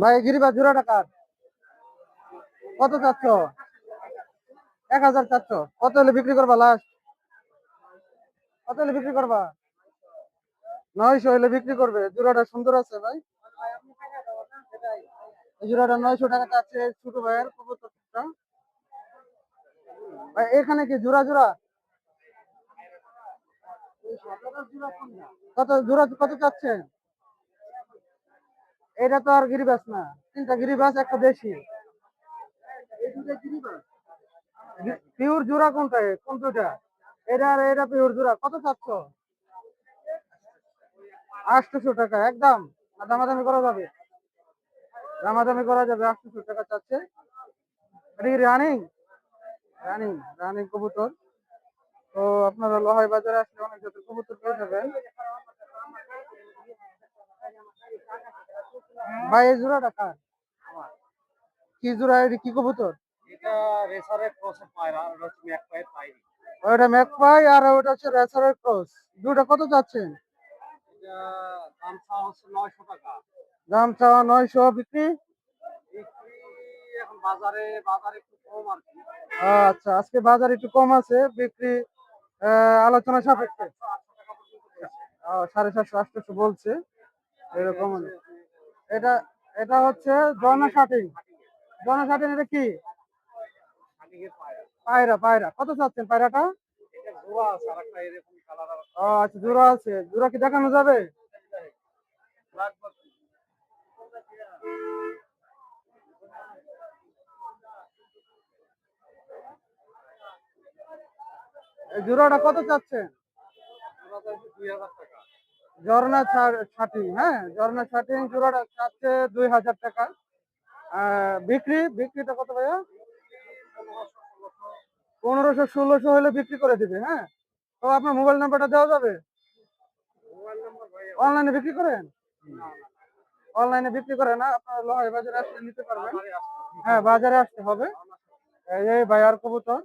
ভাই গিরিবা জোড়া টাকার কত চাচ্ছ? এক হাজার চাচ্ছ। কত হলে বিক্রি করবা লাস্ট কত হলে বিক্রি করবা? নয়শো হলে বিক্রি করবে। জোড়াটা সুন্দর আছে ভাই। জোড়াটা নয়শো টাকা চাচ্ছে ছোট ভাইয়ের ভাই, এখানে কি জোড়া জোড়া? কত জোড়া, কত চাচ্ছেন? এটা তো আর গিরিবাস না। তিনটা গিরিবাস, একটা দেশি। পিওর জোড়া কোনটা? দুটা এটা আর এটা পিওর জোড়া। কত চাচ্ছ? আটশোশো টাকা, একদম। দামাদামি করা যাবে? দামাদামি করা যাবে আটশোশো টাকা চাচ্ছে। রানিং? রানিং রানিং কবুতর। তো আপনারা লোহাই বাজারে আসলে অনেক জাতের কবুতর পেয়ে যাবেন। ভাই এই জোড়াটা কার? কি জোড়া এটা কি কবুতর? এটা রেসারের ক্রসের পায়রা আর হচ্ছে ম্যাক পায়ের। পায়রি ওটা ম্যাকপাই আর ওটা হচ্ছে রেসারের ক্রস দুটা কত এটা দাম চাওয়া হচ্ছে নয়শো টাকা। দাম চাওয়া নয়শো বিক্রি? বিক্রি এখন বাজারে বাজারে একটু কম আর কি। আচ্ছা আজকে বাজার একটু কম আছে বিক্রি আলোচনা সাপেক্ষে। সাড়ে সাতশো আটশোশো বলছে। এরকম। এটা এটা হচ্ছে জনা শাটিং। জনা শাটিং এটা কি? পায়রা পায়রা। কত চাচ্ছেন পায়রাটা? ও আচ্ছা জোড়া আছে। জোড়া কি দেখানো যাবে? জোড়াটা কত চাচ্ছেন? দুই হাজার টাকা ঝর্ণা ছাটিং হ্যাঁ? ঝর্ণা ছাটিং জোড়াটা চাচ্ছে দুই হাজার টাকা। বিক্রি, বিক্রিটা কত ভাইয়া? পনেরোশো ষোলোশো হলে বিক্রি করে দিবে হ্যাঁ? তো আপনার মোবাইল নাম্বারটা দেওয়া যাবে? অনলাইনে বিক্রি করেন? অনলাইনে বিক্রি করে না, আপনার লহাই বাজারে আসলে নিতে পারবেন। হ্যাঁ বাজারে আসতে হবে। এই ভাইয়ার কবুতর।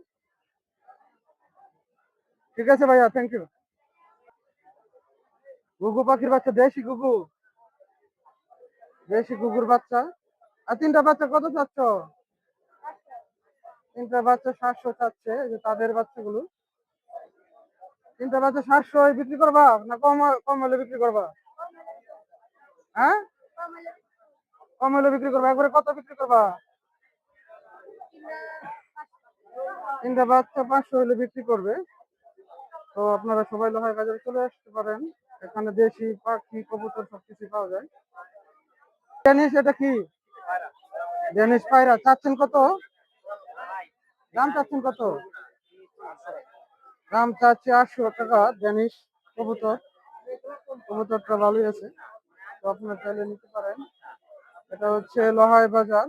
ঠিক আছে ভাইয়া থ্যাংক ইউ গুগু পাখির বাচ্চা, দেশি গুগু। দেশি গুগুর বাচ্চা। আর তিনটা বাচ্চা কত চাচ্ছ? তিনটা বাচ্চা সাতশো চাচ্ছে যে তাদের বাচ্চাগুলো। তিনটা বাচ্চা সাতশো বিক্রি করবা না কম কম হলে বিক্রি করবা? হ্যাঁ? কম হলে বিক্রি করবা, একবারে কত বিক্রি করবা? তিনটা বাচ্চা পাঁচশো হলে বিক্রি করবে। তো আপনারা সবাই লোহাই বাজারে চলে আসতে পারেন। এখানে দেশি পাখি, কবুতর সবকিছু পাওয়া যায়। ডেনিস এটা কি? ডেনিস পায়রা। চাচ্ছেন কত? দাম চাচ্ছেন কত? দাম চাচ্ছে আটশো টাকা ডেনিস কবুতর। কবুতরটা ভালোই আছে। তো আপনারা চাইলে নিতে পারেন। এটা হচ্ছে লোহাই বাজার।